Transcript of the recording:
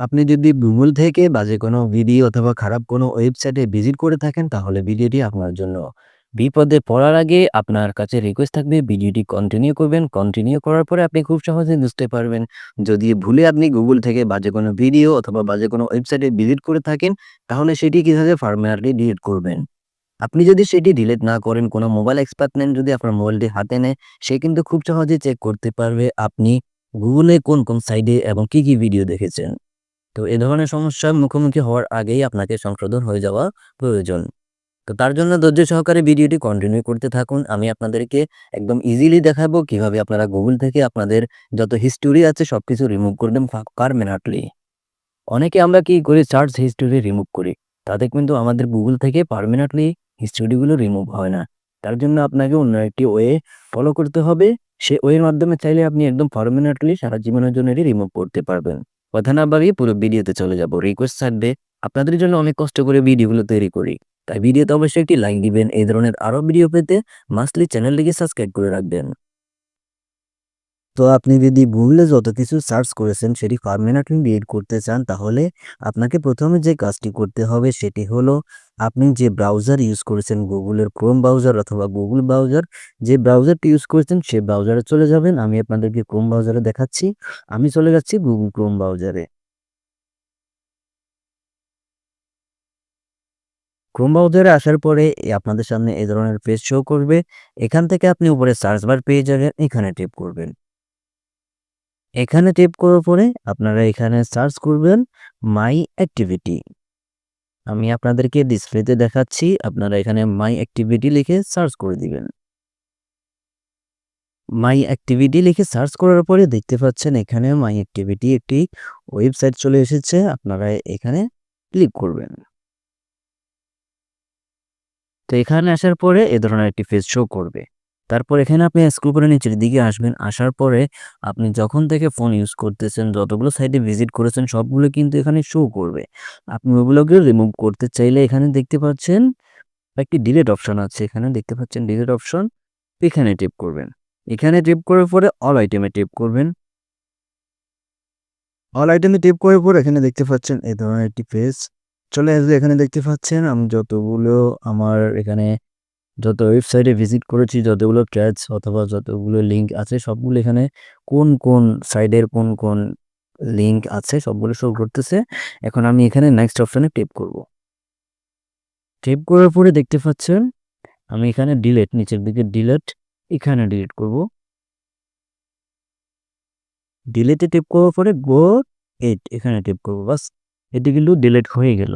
আপনি যদি গুগল থেকে বাজে কোনো ভিডিও অথবা খারাপ কোনো ওয়েবসাইটে ভিজিট করে থাকেন তাহলে ভিডিওটি আপনার জন্য। বিপদে পড়ার আগে আপনার কাছে রিকোয়েস্ট থাকবে ভিডিওটি কন্টিনিউ করবেন। কন্টিনিউ করার পরে আপনি খুব সহজেই বুঝতে পারবেন যদি ভুলে আপনি গুগল থেকে বাজে কোনো ভিডিও অথবা বাজে কোনো ওয়েবসাইটে ভিজিট করে থাকেন তাহলে সেটি কীভাবে পার্মানেন্টলি ডিলিট করবেন। আপনি যদি সেটি ডিলিট না করেন কোনো মোবাইল এক্সপার্ট নেন যদি আপনার মোবাইলটি হাতে নেয় সে কিন্তু খুব সহজেই চেক করতে পারবে আপনি গুগলে কোন, কোন সাইটে এবং কি, কি ভিডিও দেখেছেন। তো এ ধরনের সমস্যার মুখোমুখি হওয়ার আগেই আপনাকে সংশোধন হয়ে যাওয়া প্রয়োজন। তো তার জন্য ধৈর্য সহকারে ভিডিওটি কন্টিনিউ করতে থাকুন। আমি আপনাদেরকে একদম ইজিলি দেখাবো কীভাবে আপনারা গুগল থেকে আপনাদের যত হিস্টোরি আছে সব কিছু রিমুভ করবেন ফা পার্মানেন্টলি। অনেকে আমরা কি করি সার্চ হিস্টোরি রিমুভ করি। তাতে কিন্তু আমাদের গুগল থেকে পার্মানেন্টলি হিস্টোরিগুলো রিমুভ হয় না। তার জন্য আপনাকে অন্য একটি ওয়ে ফলো করতে হবে। সে ওয়ের মাধ্যমে চাইলে আপনি একদম পার্মানেন্টলি সারা জীবনের জন্য এটি রিমুভ করতে পারবেন। কথা না ভাবিয়ে পুরো ভিডিওতে চলে যাব। রিকোয়েস্ট থাকবে, আপনাদের জন্য অনেক কষ্ট করে ভিডিওগুলো তৈরি করি। তাই ভিডিওতে অবশ্যই একটি লাইক দিবেন। এই ধরনের আরও ভিডিও পেতে মাস্টলি চ্যানেলটিকে সাবস্ক্রাইব করে রাখবেন। তো আপনি যদি গুগলে যত কিছু সার্চ করেছেন, সেটি পার্মানেন্টলি ডিলিট করতে চান, তাহলে আপনাকে প্রথমে যে কাজটি করতে হবে, সেটি হলো আপনি যে ব্রাউজার ইউজ করেছেন, গুগলের ক্রোম ব্রাউজার অথবা গুগল ব্রাউজার, যে ব্রাউজারটি ইউজ করেছেন, সে ব্রাউজারে চলে যাবেন। আমি আপনাদেরকে ক্রোম ব্রাউজারে দেখাচ্ছি। আমি চলে যাচ্ছি গুগল ক্রোম ব্রাউজারে। ক্রোম ব্রাউজারে আসার পরে এ আপনাদের সামনে এই ধরনের পেজ শো করবে। এখান থেকে আপনি উপরে সার্চ বার পেয়ে যাবেন। এখানে ট্যাপ করবেন। এখানে টেপ করার পরে আপনারা এখানে সার্চ করবেন মাই অ্যাক্টিভিটি। আমি আপনাদেরকে ডিসপ্লেতে দেখাচ্ছি। আপনারা এখানে মাই অ্যাক্টিভিটি লিখে সার্চ করে দিবেন। মাই অ্যাক্টিভিটি লিখে সার্চ করার পরে দেখতে পাচ্ছেন এখানে মাই অ্যাক্টিভিটি একটি ওয়েবসাইট চলে এসেছে। আপনারা এখানে ক্লিক করবেন। তো এখানে আসার পরে এ ধরনের একটি পেজ শো করবে। তারপর এখানে আপনি স্ক্রল করে নিচের দিকে আসবেন। আসার পরে আপনি যখন থেকে ফোন ইউজ করতেছেন, যতগুলো সাইটে ভিজিট করেছেন, সবগুলো কিন্তু এখানে শো করবে। আপনি ওগুলোকে রিমুভ করতে চাইলে এখানে দেখতে পাচ্ছেন একটি ডিলেট অপশন আছে। এখানে দেখতে পাচ্ছেন ডিলেট অপশন। এখানে টিপ করবেন। এখানে ট্যাপ করার পরে অল আইটেমে টিপ করবেন। অল আইটেমে ট্যাপ করার পর এখানে দেখতে পাচ্ছেন এই ধরনের একটি পেজ চলে আসবে। এখানে দেখতে পাচ্ছেন আমি যতগুলো আমার এখানে যত ওয়েবসাইটে ভিজিট করেছি যতগুলো ট্যাগস অথবা যতগুলো লিঙ্ক আছে সবগুলো এখানে কোন, কোন সাইটের কোন, কোন লিঙ্ক আছে সবগুলো শো করতেছে। এখন আমি এখানে নেক্সট অপশানে ট্যাপ করব। ট্যাপ করার পরে দেখতে পাচ্ছেন আমি এখানে ডিলেট নিচের দিকে ডিলেট এখানে ডিলিট করব। ডিলেটে টেপ করার পরে গো ইট এখানে টেপ করব বাস এটি কিন্তু ডিলেট হয়ে গেল।